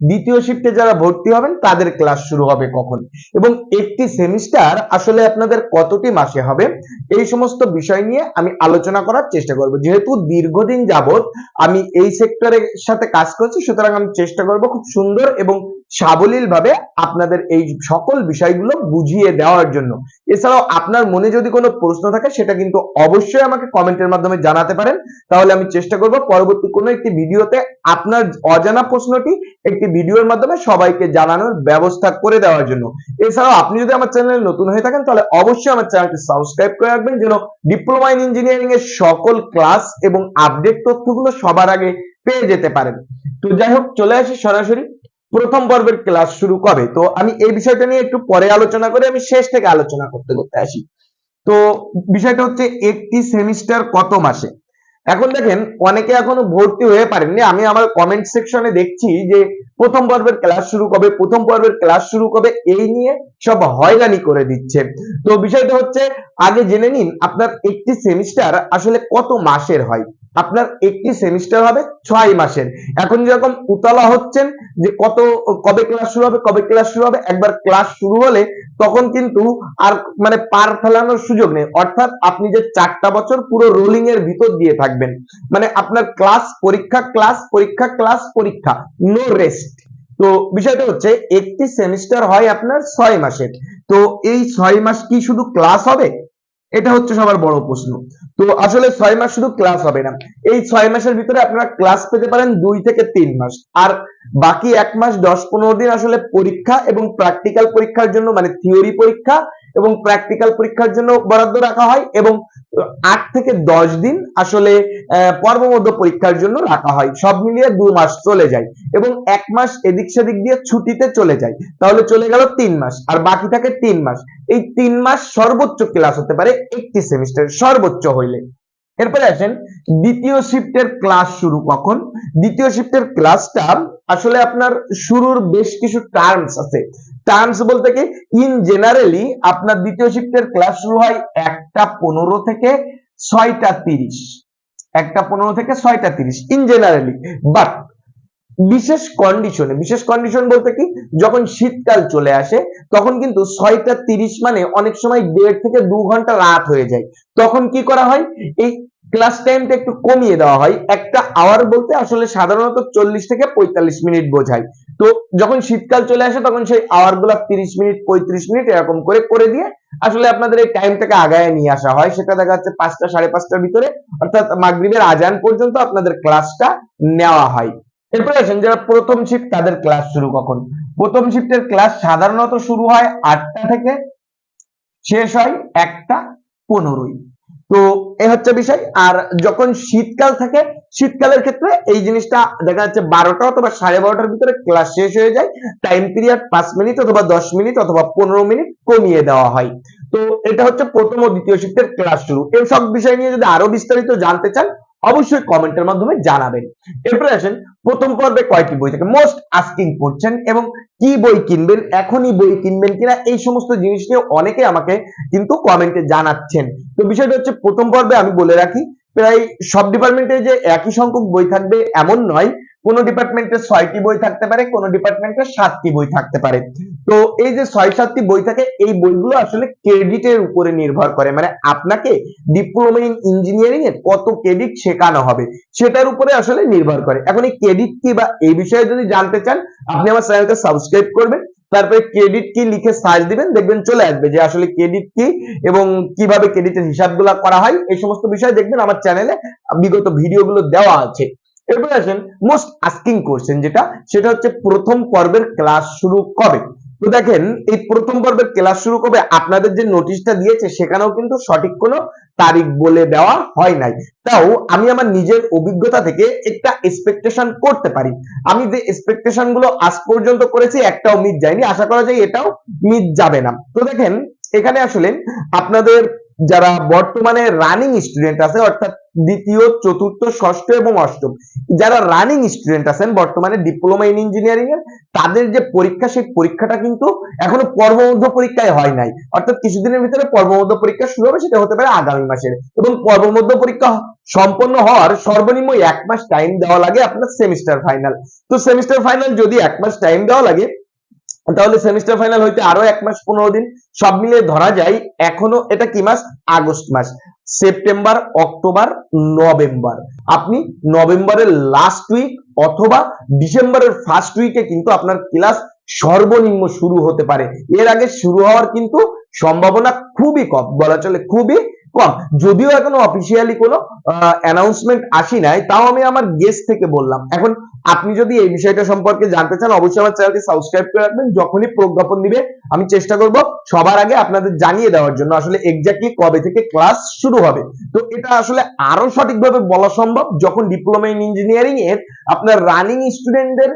দ্বিতীয় শিফটে যারা ভর্তি হবেন, তাদের ক্লাস শুরু হবে কখন? এবং একটি সেমিস্টার আসলে আপনাদের কতটি মাসে হবে? এই সমস্ত বিষয় নিয়ে আমি আলোচনা করার চেষ্টা করব। যেহেতু দীর্ঘদিন যাবত আমি এই সেক্টরের সাথে কাজ করছি, সুতরাং আমি চেষ্টা করব খুব সুন্দর এবং সাবলীল ভাবে আপনাদের এই সকল বিষয়গুলো বুঝিয়ে দেওয়ার জন্য। এছাড়াও আপনার মনে যদি কোনো প্রশ্ন থাকে, সেটা কিন্তু অবশ্যই আমাকে কমেন্টের মাধ্যমে জানাতে পারেন। তাহলে আমি চেষ্টা করব পরবর্তী কোনো একটি ভিডিওতে আপনার অজানা প্রশ্নটি একটি ভিডিওর মাধ্যমে সবাইকে জানানোর ব্যবস্থা করে দেওয়ার জন্য। এছাড়াও আপনি যদি আমার চ্যানেলে নতুন হয়ে থাকেন, তাহলে অবশ্যই আমার চ্যানেলটি সাবস্ক্রাইব করে রাখবেন যেন ডিপ্লোমা ইন ইঞ্জিনিয়ারিং এর সকল ক্লাস এবং আপডেট তথ্যগুলো সবার আগে পেয়ে যেতে পারেন। তো যাই হোক, চলে আসি সরাসরি। প্রথম পর্বের ক্লাস শুরু কবে? তো আমি এই বিষয়টা নিয়ে একটু পরে আলোচনা করে, আমি শেষ থেকে আলোচনা করতে করতে আসি। তো বিষয়টা হচ্ছে একটি সেমিস্টার কত মাসে? এখন দেখেন, অনেকে এখনও ভর্তি হয়ে পারেননি। আমি আমার কমেন্ট সেকশনে দেখছি যে প্রথম পর্বের ক্লাস শুরু কবে, প্রথম পর্বের ক্লাস শুরু কবে, এই নিয়ে সব হয়রানি করে দিচ্ছে। তো বিষয়টা হচ্ছে, আগে জেনে নিন, আপনার একটি সেমিস্টার আসলে কত মাসের হয়? আপনার একটি সেমিস্টার হবে ছয় মাসের। এখন যেরকম উতলা হচ্ছেন যে কত, কবে ক্লাস শুরু হবে, কবে ক্লাস শুরু হবে, একবার ক্লাস শুরু হলে তখন কিন্তু আর মানে পার ফেলানোর সুযোগ নেই। অর্থাৎ আপনি যে চারটা বছর পুরো রোলিং এর ভিতর দিয়ে থাকবেন। মানে আপনার ক্লাস পরীক্ষা ক্লাস পরীক্ষা ক্লাস পরীক্ষা নো রেস্ট তো বিষয়টা হচ্ছে একটি সেমিস্টার হয় আপনার ছয় মাসের। তো এই ছয় মাস কি শুধু ক্লাস হবে? এটা হচ্ছে সবার বড় প্রশ্ন। তো আসলে ছয় মাস শুধু ক্লাস হবে না। এই ছয় মাসের ভিতরে আপনারা ক্লাস পেতে পারেন দুই থেকে তিন মাস। আর বাকি এক মাস, দশ, পনেরো দিন আসলে পরীক্ষা এবং প্র্যাকটিক্যাল পরীক্ষার জন্য মানে থিওরি পরীক্ষা এবং প্র্যাকটিক্যাল পরীক্ষার জন্য বরাদ্দ রাখা হয় এবং আট থেকে দশ দিন আসলে পর্বমধ্য পরীক্ষার জন্য রাখা হয়। সব মিলিয়ে দু মাস চলে যায় এবং এক মাস এদিক সেদিক দিয়ে ছুটিতে চলে যায়। তাহলে চলে গেল তিন মাস আর বাকি থাকে তিন মাস। এই তিন মাস সর্বোচ্চ ক্লাস হতে পারে একটি সেমিস্টার সর্বোচ্চ হইলে এরপরে আসেন, দ্বিতীয় শিফটের ক্লাস শুরু কখন? দ্বিতীয় শিফটের ক্লাসটা আসলে আপনার শুরুর বেশ কিছু টার্মস আছে। টার্মস বলতে কি ইন জেনারেলি আপনার দ্বিতীয় শিফটের ক্লাস শুরু হয় একটা পনেরো থেকে ছয়টা তিরিশ। একটা পনেরো থেকে ছয়টা তিরিশ ইন জেনারেলি বাট বিশেষ কন্ডিশনে বিশেষ কন্ডিশন বলতে কি? যখন শীতকাল চলে আসে, তখন কিন্তু ছয়টা তিরিশ মানে অনেক সময় দেড় থেকে দু ঘণ্টা রাত হয়ে যায়। তখন কি করা হয়? এই ক্লাস টাইমটা একটু কমিয়ে দেওয়া হয়। একটা আওয়ার বলতে আসলে সাধারণত চল্লিশ থেকে পঁয়তাল্লিশ মিনিট বোঝায়। তো যখন শীতকাল চলে আসে, তখন সেই আওয়ারগুলা তিরিশ মিনিট, পঁয়ত্রিশ মিনিট এরকম করে করে দিয়ে আসলে আপনাদের এই টাইমটাকে আগায় নিয়ে আসা হয়। সেটা দেখা যাচ্ছে পাঁচটা সাড়ে পাঁচটার ভিতরে, অর্থাৎ মাগরিবের আজান পর্যন্ত আপনাদের ক্লাসটা নেওয়া হয়। এরপরে আসেন, যারা প্রথম শিফট তাদের ক্লাস শুরু কখন? প্রথম শিফটের ক্লাস সাধারণত শুরু হয় আটটা থেকে শেষ হয় একটা পনেরোই। তো এ হচ্ছে বিষয়। আর যখন শীতকাল থাকে, শীতকালের ক্ষেত্রে এই জিনিসটা দেখা যাচ্ছে বারোটা অথবা সাড়ে বারোটার ভিতরে ক্লাস শেষ হয়ে যায়। টাইম পিরিয়ড পাঁচ মিনিট অথবা দশ মিনিট অথবা পনেরো মিনিট কমিয়ে দেওয়া হয়। তো এটা হচ্ছে প্রথম ও দ্বিতীয় শিফটের ক্লাস শুরু। এই সব বিষয় নিয়ে যদি আরও বিস্তারিত জানতে চান অবশ্যই কমেন্টের মাধ্যমে জানাবেন। এরপরে আসেন, প্রথম পর্বে কয়টি বই থাকে? মোস্ট আস্কিং করছেন এবং কি বই কিনবেন? এখনই বই কিনবেন কিনা? এই সমস্ত জিনিস নিয়ে অনেকে আমাকে কিন্তু কমেন্টে জানাচ্ছেন। তো বিষয়টা হচ্ছে, প্রথম পর্বে আমি বলে রাখি, প্রায় সব ডিপার্টমেন্টে যে একই সংখ্যক বই থাকবে এমন নয়, কোন ডিপার্টমেন্টে ছয়টি বই থাকতে পারে, কোন ডিপার্টমেন্টে সাতটি বই থাকতে পারে। তো এই যে ছয় সাতটি বই থাকে, এই বইগুলো আসলে ক্রেডিটের উপরে নির্ভর করে। মানে আপনাকে ডিপ্লোমা ইন ইঞ্জিনিয়ারিং এর কত ক্রেডিট শেখানো হবে, সেটার উপরে আসলে নির্ভর করে। এখন এই ক্রেডিট কি বা এই বিষয়ে যদি জানতে চান, আপনি আমার চ্যানেলকে সাবস্ক্রাইব করবেন, তারপরে ক্রেডিট কি লিখে সার্চ দিবেন, দেখবেন চলে আসবে যে আসলে ক্রেডিট কি এবং কীভাবে ক্রেডিটের হিসাবগুলো করা হয়, এই সমস্ত বিষয় দেখবেন আমার চ্যানেলে বিগত ভিডিওগুলো দেওয়া আছে। এরপর আসেন মোস্ট আস্কিং কোশ্চেন যেটা, সেটা হচ্ছে প্রথম পর্বের ক্লাস শুরু কবে? তো দেখেন, এই প্রথম পর্বের ক্লাস শুরু করবে, আপনাদের যে নোটিশটা দিয়েছে, সেখানেও কিন্তু সঠিক কোনো তারিখ বলে দেওয়া হয় নাই। তাও আমি আমার নিজের অভিজ্ঞতা থেকে একটা এক্সপেকটেশন করতে পারি। আমি যে এক্সপেকটেশনগুলো আজ পর্যন্ত করেছি, একটাও মিট যায়নি। আশা করা যায় এটাও মিট যাবে না। তো দেখেন, এখানে আসলে আপনাদের যারা বর্তমানে রানিং স্টুডেন্ট আছে অর্থাৎ দ্বিতীয়, চতুর্থ, ষষ্ঠ এবং অষ্টম, যারা রানিং স্টুডেন্ট আছেন, বর্তমানে ডিপ্লোমা ইন ইঞ্জিনিয়ারিং এর, তাদের যে পরীক্ষা, সেই পরীক্ষাটা কিন্তু এখনও পর্বমধ্য পরীক্ষায় হয় নাই। অর্থাৎ কিছুদিনের ভিতরে পর্বমধ্য পরীক্ষা শুরু হবে, সেটা হতে পারে আগামী মাসের। এবং পর্বমধ্য পরীক্ষা সম্পন্ন হওয়ার সর্বনিম্ন এক মাস টাইম দেওয়া লাগে আপনার সেমিস্টার ফাইনাল তো সেমিস্টার ফাইনাল যদি এক মাস টাইম দেওয়া লাগে তাহলে সেমিস্টার ফাইনাল হইতে আরও এক মাস পনেরো দিন, সব মিলিয়ে ধরা যায় এখনও এটা কি মাস? আগস্ট মাস। September, October, November. আপনি নভেম্বরের লাস্ট উইক অথবা ডিসেম্বরের ফার্স্ট উইকে কিন্তু আপনার ক্লাস সর্বনিম্ন শুরু হতে পারে। এর আগে শুরু হওয়ার কিন্তু সম্ভাবনা খুবই কম, বলা চলে খুবই কম। যদিও এখনও অফিসিয়ালি কোনো অ্যানাউন্সমেন্ট আসি নাই, তাও আমি আমার গেস্ট থেকে বললাম। এখন আপনি যদি এই বিষয়টা সম্পর্কে জানতে চান, অবশ্যই আমার চ্যানেলটি সাবস্ক্রাইব করে রাখবেন, যখনই প্রজ্ঞাপন দিবে, আমি চেষ্টা করব সবার আগে আপনাদের জানিয়ে দেওয়ার জন্য, আসলে এক্স্যাক্টলি কবে থেকে ক্লাস শুরু হবে। তো এটা আসলে আরও সঠিকভাবে বলা সম্ভব, যখন ডিপ্লোমা ইন ইঞ্জিনিয়ারিং এর আপনার রানিং স্টুডেন্টদের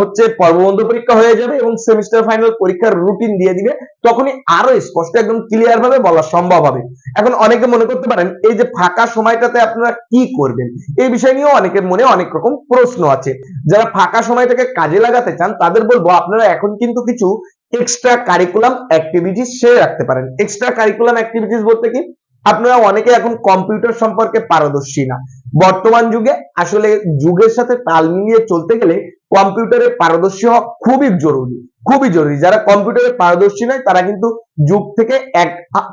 হচ্ছে পর্ববন্ধ পরীক্ষা হয়ে যাবে এবং সেমিস্টার ফাইনাল পরীক্ষার রুটিন দিয়ে দিবে, তখনই আরও স্পষ্ট একদম ক্লিয়ার ভাবে বলা সম্ভব হবে। এখন অনেকে মনে করতে পারেন, এই যে ফাঁকা সময়টাতে আপনারা কি করবেন? এই বিষয় নিয়েও অনেকের মনে অনেক রকম প্রশ্ন আছে। যারা ফাঁকা সময়টাকে কাজে লাগাতে চান, তাদের বলব আপনারা এখন কিন্তু কিছু এক্সট্রা কারিকুলাম অ্যাক্টিভিটিস সেরে রাখতে পারেন। এক্সট্রা কারিকুলাম অ্যাক্টিভিটিস বলতে কি? আপনারা অনেকে এখন কম্পিউটার সম্পর্কে পারদর্শী না। বর্তমান যুগে আসলে যুগের সাথে তাল মিলিয়ে চলতে গেলে কম্পিউটারে পারদর্শী হওয়া খুবই জরুরি। খুবই জরুরি। যারা কম্পিউটারে পারদর্শী নয়, তারা কিন্তু যুগ থেকে এক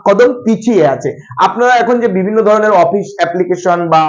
কদম পিছিয়ে আছে। আপনারা এখন যে বিভিন্ন ধরনের অফিস অ্যাপ্লিকেশন বা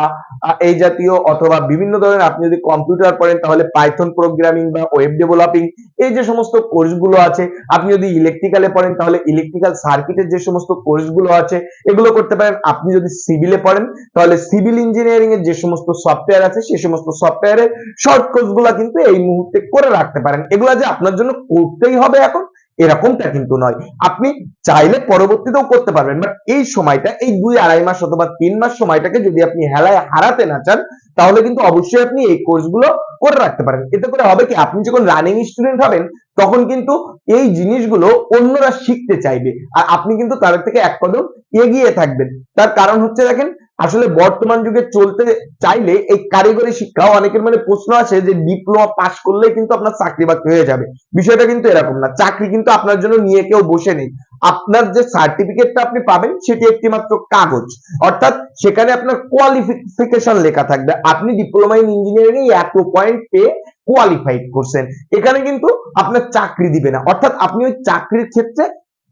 এই জাতীয় অথবা বিভিন্ন ধরনের আপনি যদি কম্পিউটার পড়েন, তাহলে পাইথন প্রোগ্রামিং বা ওয়েব ডেভেলপিং এই যে সমস্ত কোর্সগুলো আছে, আপনি যদি ইলেকট্রিক্যালে পড়েন, তাহলে ইলেকট্রিক্যাল সার্কিটের যে সমস্ত কোর্সগুলো আছে, এগুলো করতে পারেন। আপনি যদি সিভিলে পড়েন, তাহলে সিভিল ইঞ্জিনিয়ারিং এর যে সমস্ত সফটওয়্যার আছে সেই সমস্ত সফটওয়্যারের শর্ট কোর্সগুলো কিন্তু এই মুহূর্তে করে রাখতে পারেন। এগুলো যে আপনার জন্য করতেই হবে এখন এরকমটা কিন্তু নয়। আপনি চাইলে পরবর্তীতেও করতে পারবেন। বাট এই সময়টা, এই দুই আড়াই মাস অথবা তিন মাস সময়টাকে যদি আপনি হেলায় হারাতে না চান, তাহলে কিন্তু অবশ্যই আপনি এই কোর্সগুলো করে রাখতে পারেন। এতে করে হবে কি, আপনি যখন রানিং স্টুডেন্ট হবেন, তখন কিন্তু এই জিনিসগুলো অন্যরা শিখতে চাইবে। আর আপনি কিন্তু তাদের থেকে এক কদম এগিয়ে থাকবেন। তার কারণ হচ্ছে দেখেন আসলে বর্তমান যুগে চলতে চাইলে এই কারিগরি শিক্ষা অনেকের মানে প্রশ্ন আছে যে ডিপ্লোমা পাশ করলেই কিন্তু আপনার চাকরি বাকরি হয়ে যাবে। বিষয়টা কিন্তু এরকম না। চাকরি কিন্তু আপনার জন্য নিয়ে কেউ বসে নেই। আপনার যে সার্টিফিকেটটা আপনি পাবেন সেটি একটি মাত্র কাগজ। অর্থাৎ সেখানে আপনার কোয়ালিফিকেশন লেখা থাকবে। আপনি ডিপ্লোমা ইন ইঞ্জিনিয়ারিং এত পয়েন্ট পেয়ে কোয়ালিফাইড করছেন। এখানে কিন্তু আপনার চাকরি দিবে না। অর্থাৎ আপনি ওই চাকরির ক্ষেত্রে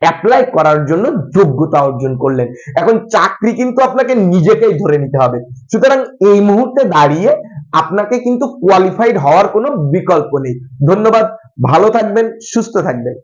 অ্যাপ্লাই করার জন্য যোগ্যতা অর্জন করলেন। এখন চাকরি কিন্তু আপনাকে নিজেকেই ধরে নিতে হবে। সুতরাং এই মুহূর্তে দাঁড়িয়ে আপনাকে কিন্তু কোয়ালিফাইড হওয়ার কোনো বিকল্প নেই। ধন্যবাদ, ভালো থাকবেন, সুস্থ থাকবেন।